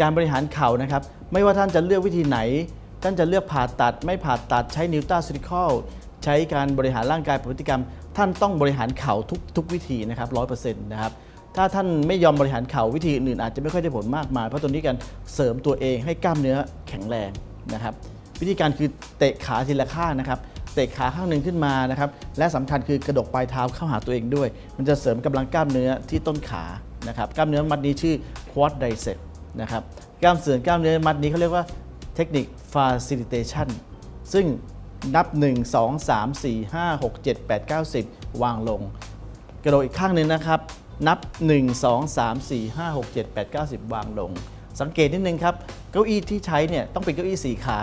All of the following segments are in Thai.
การบริหารเข่านะครับ ไม่ว่าท่านจะเลือกวิธีไหน ท่านจะเลือกผ่าตัด ไม่ผ่าตัดใช้นิวตาซิลิคอลใช้การบริหารร่างกายพฤติกรรม ท่านต้องบริหารเข่าทุกทุกวิธีนะครับร้อยเปอร์เซ็นต์นะครับถ้าท่านไม่ยอมบริหารเข่าวิธีอื่นอาจจะไม่ค่อยได้ผลมากมาย เพราะตัวนี้การเสริมตัวเองให้กล้ามเนื้อแข็งแรงนะครับ วิธีการคือเตะขาทีละข้างนะครับเตะขาข้างหนึ่งขึ้นมานะครับและสำคัญคือกระดกปลายเท้าเข้าหาตัวเองด้วย มันจะเสริมกำลังกล้ามเนื้อที่ต้นขานะครับกล้ามเนื้อมัดนี้ชื่อ quad bicep นะครับกล้ามเสริมกล้ามเนื้อมัดนี้เขาเรียกว่าเทคนิค facilitation ซึ่งนับ 1 2 3 4 5 6 7 8 9 10 วางลง กระโดดอีกข้างหนึ่งนะครับ นับ 1 2 3 4 5 6 7 8 9 10 วางลง สังเกตนิดนึงครับ เก้าอี้ที่ใช้เนี่ยต้องเป็นเก้าอี้สี่ขา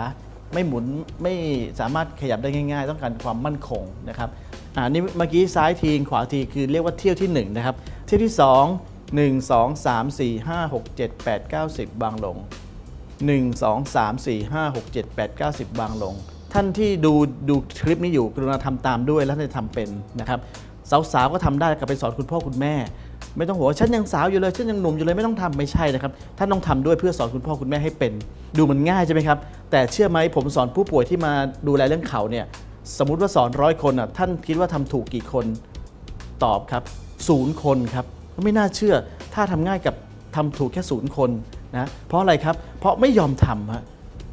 ไม่หมุนไม่สามารถขยับได้ง่าย ๆ ต้องการความมั่นคงนะครับอ่านี่เมื่อกี้ซ้ายทีขวาทีคือเรียกว่าเที่ยวที่ 1 นะครับ เที่ยวที่ 2 1 2 3 4 5 6 7 8 9 10วางลง 1 2 3 4 5 6 7 8 9 10วางลง ท่านที่ดูดูคลิปนี้อยู่กรุณาทำตามด้วยและจะทำเป็นนะครับสาวๆก็ทำได้กลับไปสอนคุณพ่อคุณแม่ ไม่ต้องหัวาฉันยังสาวอยู่เลยฉันยังหนุ่มอยู่เลยไม่ต้องทำไม่ใช่นะครับท่านต้องทำด้วยเพื่อสอนคุณพ่อคุณแม่ให้เป็น ดูมันง่ายใช่ไหมครับ แต่เชื่อไหมผมสอนผู้ป่วยที่มาดูแลเรื่องเขาเนี่ยสมมติว่าสอนร้อยคนอะท่านคิดว่าทำถูกกี่คนตอบครับศูนย์คนครับ ไม่น่าเชื่อ ถ้าทำง่ายกับทำถูกแค่ศูนย์คนนะเพราะอะไรครับ เพราะไม่ยอมทำฮะ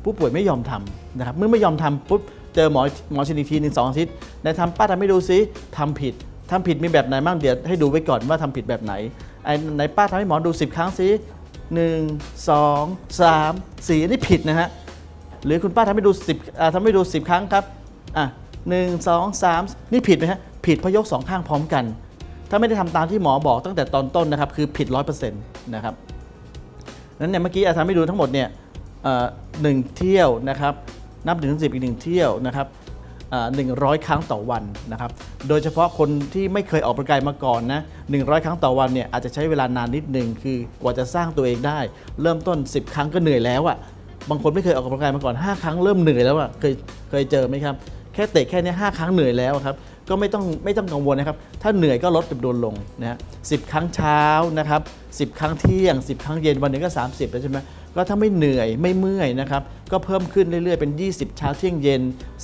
ผู้ป่วยไม่ยอมทำนะครับเมื่อไม่ยอมทำปุ๊บเจอหมอหมอชนิทีหนึ่งสองอาทิตย์ไหนทำป้าทำให้ดูซิทำผิดทำผิดมีแบบไหนบ้างเดี๋ยวให้ดูไว้ก่อนว่าทำผิดแบบไหนไอ้ไหนป้าทำให้หมอดู 10 ครั้งซิหนึ่งสองสามสี่อันนี้ผิดนะฮะหรือคุณป้าทำให้ดู10อ่าทำให้ดู10ครั้งครับอะหนึ่งสองสามนี่ผิดไหมฮะผิดเพราะยกสองข้างพร้อมกัน ถ้าไม่ได้ทำตามที่หมอบอกตั้งแต่ตอนต้นนะครับ คือผิด100%นะครับนั้นเนี่ยเมื่อกี้อาทำให้ดูทั้งหมดเนี่ยเอ่อหนึ่งเที่ยวนะครับ นับถึงสิบอีกหนึ่งเที่ยวนะครับหนึ่งร้อยครั้งต่อวันนะครับ โดยเฉพาะคนที่ไม่เคยออกกำลังกายมาก่อนนะหนึ่งร้อยครั้งต่อวันเนี่ยอาจจะใช้เวลานานนิดนึงคือกว่าจะสร้างตัวเองได้ เริ่มต้น 10 ครั้งก็เหนื่อยแล้วอะบางคนไม่เคยออกกำลังกายมาก่อน 5 ครั้งเริ่มเหนื่อยแล้วอะเคยเคยเจอไหมครับ แค่เตะแค่เนี้ย5ครั้งเหนื่อยแล้วครับก็ไม่ต้องไม่ต้องกังวลนะครับ ถ้าเหนื่อยก็ลดจำนวนลงนะฮะสิครั้งเช้านะครับสิครั้งเที่ยง 10 ครั้งเย็นวันหนึงก็ 30 แล้วใช่ไหมก็ถ้าไม่เหนื่อยไม่เมื่อยนะครับ ก็เพิ่มขึ้นเรื่อยๆ เป็น 20 เช้าเที่ยงเย็น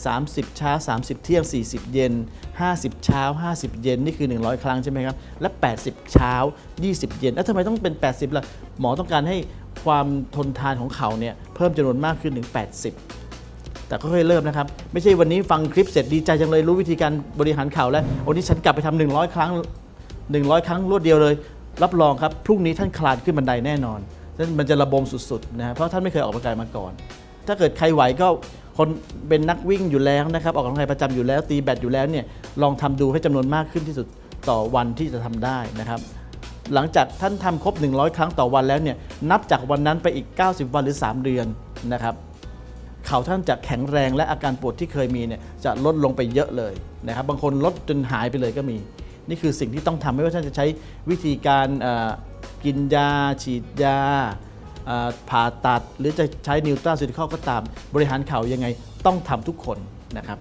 30 เช้า 30 เที่ยง 40 เย็น 50 เช้า 50 เย็น นี่คือ 100 ครั้งใช่ไหมครับ และ 80 เช้า 20 เย็น แล้วทำไมต้องเป็น 80ล่ะหมอต้องการให้ความทนทานของเขาเนี่ยเพิ่มจำนวนมากขึ้นถึง 80 แต่ก็ค่อยๆเริ่มนะครับ ไม่ใช่วันนี้ฟังคลิปเสร็จดีใจจังเลยรู้วิธีการบริหารข่าวแล้ววันนี้ฉันกลับไปทำ100 ครั้ง 100 ครั้งรวดเดียวเลย รับรองครับพรุ่งนี้ท่านคลานขึ้นบันไดแน่นอนนั่นมันจะระบมสุดๆนะฮะเพราะท่านไม่เคยออกกำลังกายมาก่อน ถ้าเกิดใครไหวก็คนเป็นนักวิ่งอยู่แล้วนะครับออกกำลังกายประจำอยู่แล้วตีแบดอยู่แล้วเนี่ยลองทำดูให้จำนวนมากขึ้นที่สุดต่อวันที่จะทำได้นะครับหลังจากท่านทำครบ 100 ครั้งต่อวันแล้วเนี่ยนับจากวันนั้นไปอีก 90 วันหรือ 3 เดือนนะครับ เข่าท่านจะแข็งแรงและอาการปวดที่เคยมีเนี่ยจะลดลงไปเยอะเลยนะครับบางคนลดจนหายไปเลยก็มี นี่คือสิ่งที่ต้องทำไม่ว่าท่านจะใช้วิธีการกินยา ฉีดยาผ่าตัด หรือจะใช้นิวตราซิลิคอลก็ตาม บริหารเข่ายังไงต้องทำทุกคนนะครับ